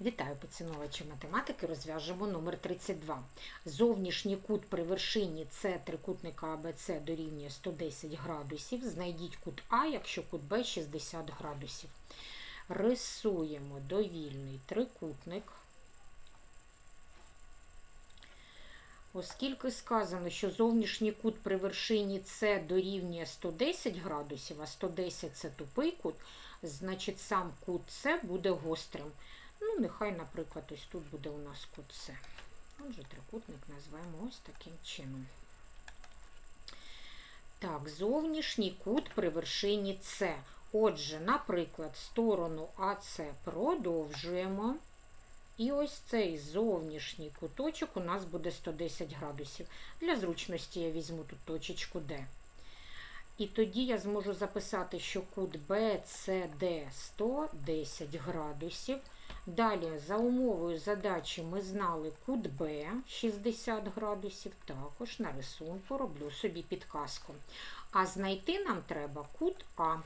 Вітаю поціновувачі математики. Розв'яжемо номер 32. Зовнішній кут при вершині С трикутника АБЦ дорівнює 110 градусів. Знайдіть кут А, якщо кут Б 60 градусів. Рисуємо довільний трикутник. Оскільки сказано, що зовнішній кут при вершині С дорівнює 110 градусів, а 110 це тупий кут, значить сам кут С буде гострим. Ну, нехай, наприклад, ось тут буде у нас кут С. Отже, трикутник назвемо ось таким чином. Так, зовнішній кут при вершині С. Отже, наприклад, сторону АС продовжуємо. І ось цей зовнішній куточок у нас буде 110 градусів. Для зручності я візьму тут точечку D. І тоді я зможу записати, що кут BCD 110 градусів. Далі, за умовою задачі, ми знали кут Б 60 градусів. Також на рисунку роблю собі підказку. А знайти нам треба кут А.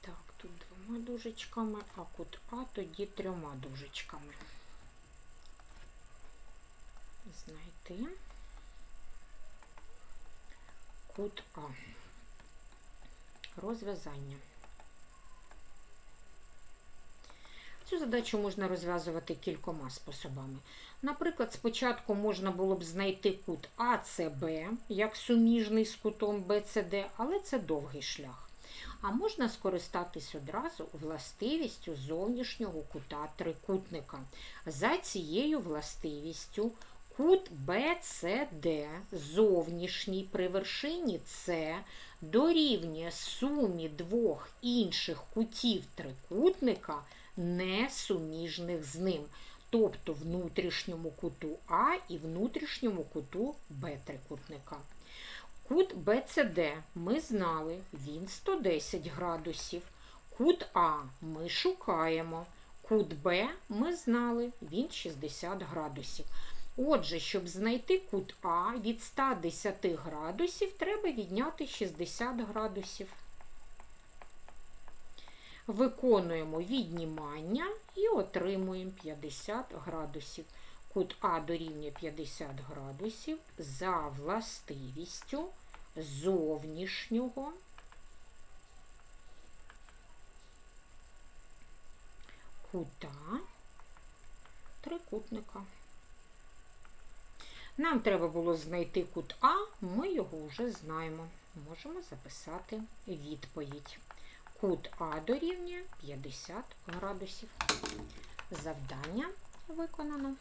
Так, тут двома дужечками, а кут А тоді трьома дужечками. Знайти кут А. Розв'язання. Цю задачу можна розв'язувати кількома способами. Наприклад, спочатку можна було б знайти кут АЦБ як суміжний з кутом БЦД, але це довгий шлях. А можна скористатись одразу властивістю зовнішнього кута трикутника. За цією властивістю кут BCD зовнішній при вершині С дорівнює сумі двох інших кутів трикутника, не суміжних з ним, тобто внутрішньому куту А і внутрішньому куту Б трикутника. Кут BCD ми знали, він 110 градусів. Кут А ми шукаємо. Кут Б ми знали, він 60 градусів. Отже, щоб знайти кут А від 110 градусів, треба відняти 60 градусів. Виконуємо віднімання і отримуємо 50 градусів. Кут А дорівнює 50 градусів за властивістю зовнішнього кута трикутника. Нам треба було знайти кут А, ми його вже знаємо. Можемо записати відповідь. Кут А дорівнює 50 градусів. Завдання виконано.